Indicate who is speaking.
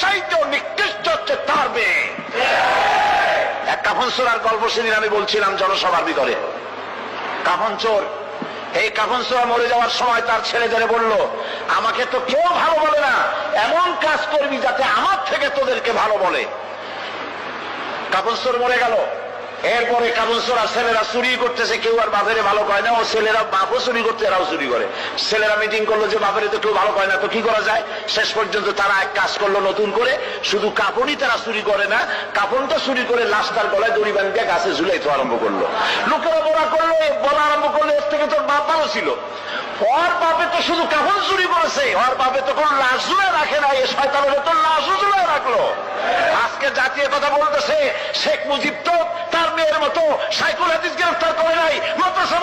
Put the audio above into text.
Speaker 1: চাইতেও নিকৃষ্ট হচ্ছে তার মেয়ে। এক কাফন চোরার গল্প সেদিন আমি বলছিলাম জনসভার ভিতরে। কাফন চোর, এই কাফন চোরা মরে যাওয়ার সময় তার ছেলে ছেলেদের বলল, আমাকে তো কেউ ভালো বলে না, এমন কাজ করবি যাতে আমার থেকে তোদেরকে ভালো বলে। কাপড় মরে গেল। এরপরে চোরা ছেলেরা চুরি করতেছে, কেউ আর বাপের ভালো কয় না, ও ছেলেরা বাপও চুরি করতে, এরাও চুরি করে। ছেলেরা মিটিং করল যে বাপের তো কেউ ভালো কয় না, তো কি করা যায়? শেষ পর্যন্ত তারা এক কাজ করল নতুন করে, শুধু কাপড়ই তারা চুরি করে না কাপড়টা চুরি করে লাশটার গলায় দড়ি বাঁধিয়ে গাছে ঝুলাইতে আরম্ভ করল। লোকেরা বলা করল, বলা আরম্ভ করল, এর থেকে তোর বাপ ভালো ছিল। ওর বাপে তো শুধু কাপড় চুরি করেছে, ওর বাপে তো কোনো লাশ ঝুলে রাখে না এ শয়তানের তো লাশও জাতীয় কথা বলতেছে শেখ মুজিব তো তার মেয়ের মতো সাইকুল হাদিস গ্রেফতার করে নাই মাদ্রাসা